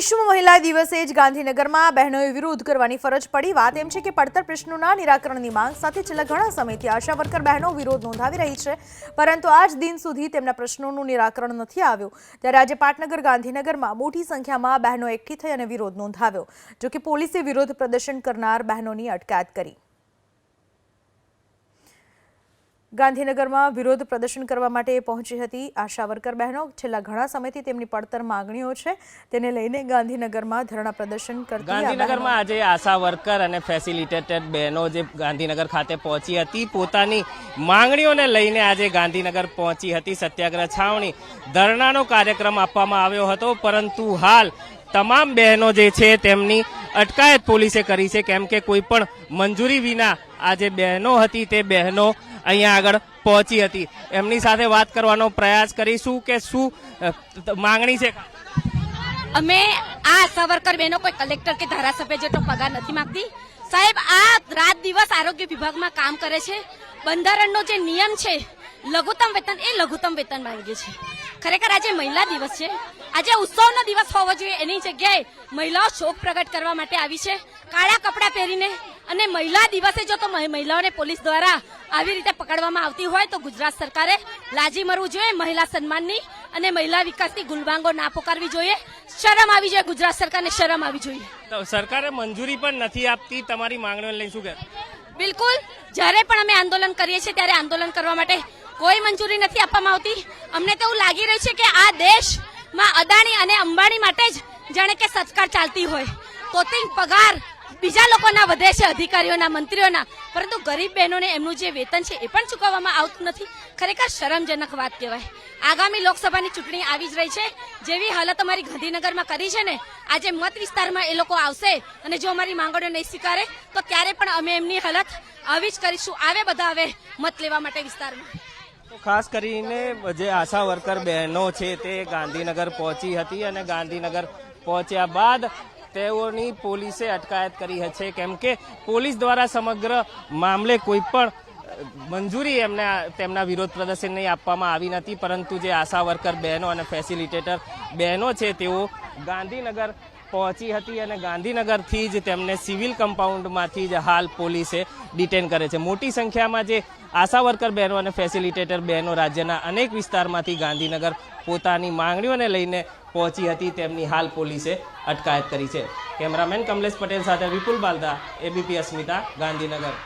વિશ્વ મહિલા દિવસે જ ગાંધીનગરમાં બહેનોએ વિરોધ કરવાની ફરજ પડી. વાત એમ છે કે પડતર પ્રશ્નોના નિરાકરણની માંગ સાથે છેલ્લા ઘણા સમયથી આશા વર્કર બહેનો વિરોધ નોંધાવી રહી છે. પરંતુ આજ દિન સુધી તેમના પ્રશ્નોનું નિરાકરણ નથી આવ્યું. ત્યારે આજે પાટનગર ગાંધીનગરમાં મોટી સંખ્યામાં બહેનો એકઠી થઈ અને વિરોધ નોંધાવ્યો, જોકે પોલીસે વિરોધ પ્રદર્શન કરનાર બહેનોની અટકાયત કરી. ગાંધીનગરમાં વિરોધ પ્રદર્શન કરવા માટે પહોંચી હતી આશા વર્કર બહેનો. છેલ્લા ઘણા સમયથી તેમની પડતર માંગણીઓ છે. તેને લઈને ગાંધીનગરમાં ધરણા પ્રદર્શન કરતી ગાંધીનગરમાં આજે આશા વર્કર અને ફેસિલિટેટેડ બહેનો જે ગાંધીનગર ખાતે પહોંચી હતી, પોતાની માંગણીઓને લઈને આજે ગાંધીનગર પહોંચી હતી. સત્યાગ્રહ છાવણી ધરણાનો કાર્યક્રમ આપવામાં આવ્યો હતો. પરંતુ હાલ તમામ બહેનો જે છે તેમની અટકાયત પોલીસે કરી છે. કેમ કે કોઈ પણ મંજૂરી વિના આ જે બહેનો હતી તે બહેનો અહીંયા આગળ પહોંચી હતી. એમની સાથે વાત કરવાનો પ્રયાસ કરીશું કે શું માંગણી છે? અમે આ સવરકર બેનો કોઈ કલેક્ટર કે ધારાસભ્ય જેટલો પગાર નથી માંગતી. સાહેબ, આ રાત દિવસ આરોગ્ય વિભાગમાં કામ કરે છે. બંધારણનો જે નિયમ છે, લઘુત્તમ વેતન એ લઘુત્તમ વેતન માંગે છે. ખરેખર આજે મહિલા દિવસ છે. આજે ઉત્સવનો દિવસ હોવો જોઈએ. એની જગ્યાએ મહિલાઓ શોક પ્રગટ કરવા માટે આવી છે. કાળા કપડાં પહેરીને અને મહિલા દિવસે જો તો મહિ- મહિલાઓને પોલીસ દ્વારા આવી રીતે પકડવામાં આવતી હોય તો ગુજરાત સરકારે લાજી મરવું જોઈએ મહિલા સન્માનની અને મહિલા વિકાસની ગુલબાંગો ના પોકારવી જોઈએ. શરમ આવી જોઈએ ગુજરાત સરકારને શરમ આવી જોઈએ. તો સરકારે મંજૂરી પણ નથી આપતી તમારી માંગણીઓને લઈ શું બિલકુલ જ્યારે પણ અમે આંદોલન કરીએ છીએ ત્યારે આંદોલન કરવા માટે કોઈ મંજૂરી નથી આપવામાં આવતી. અમને તો એવું લાગી રહ્યું છે કે આ દેશમાં અદાણી અને અંબાણી માટે જ જાણે કે સત્કાર ચાલતી હોય. કોતિંગ પગાર બીજા લોકોના વધે છે, અધિકારીઓના, મંત્રીઓના. પરંતુ ગરીબ બહેનોને એમનું જે વેતન છે એ પણ ચૂકવવામાં આવતું નથી. ખરેખર શરમજનક વાત કહેવાય. આગામી લોકસભાની ચૂંટણી આવી જ રહી છે. જેવી હાલત અમારી ગાંધીનગરમાં કરી છે ને, આજે મત વિસ્તારમાં એ લોકો આવશે અને જો અમારી માંગણીઓ નહીં સ્વીકારે, તો ત્યારે પણ અમે એમની હાલત આવી જ કરીશું. આવે બધા હવે મત લેવા માટે વિસ્તારમાં. ખાસ કરીને જે આશા વર્કર બહેનો છે તે ગાંધીનગર પહોંચી હતી અને ગાંધીનગર પહોંચ્યા બાદ તેઓની પોલીસે અટકાયત કરી છે કેમ કે પોલીસ દ્વારા સમગ્ર મામલે કોઈ પણ મંજૂરી એમને, તેમના વિરોધ પ્રદર્શનને આપવામાં આવી નથી. પરંતુ જે આશા વર્કર બહેનો અને ફેસિલિટેટર બહેનો છે, તેઓ ગાંધીનગર પહોંચી હતી અને ગાંધીનગરથી જ તેમને સિવિલ કમ્પાઉન્ડમાંથી જ હાલ પોલીસે ડિટેન કરે છે. મોટી સંખ્યામાં જે આશા વર્કર બહેનો અને ફેસિલિટેટર બહેનો રાજ્યના અનેક વિસ્તારમાંથી ગાંધીનગર પોતાની માંગણીઓને લઈને પહોંચી હતી, તેમની હાલ પોલીસે અટકાયત કરી છે. કેમેરામેન કમલેશ પટેલ સાથે વિપુલ બાલદા એબીપી અસ્મિતા ગાંધીનગર.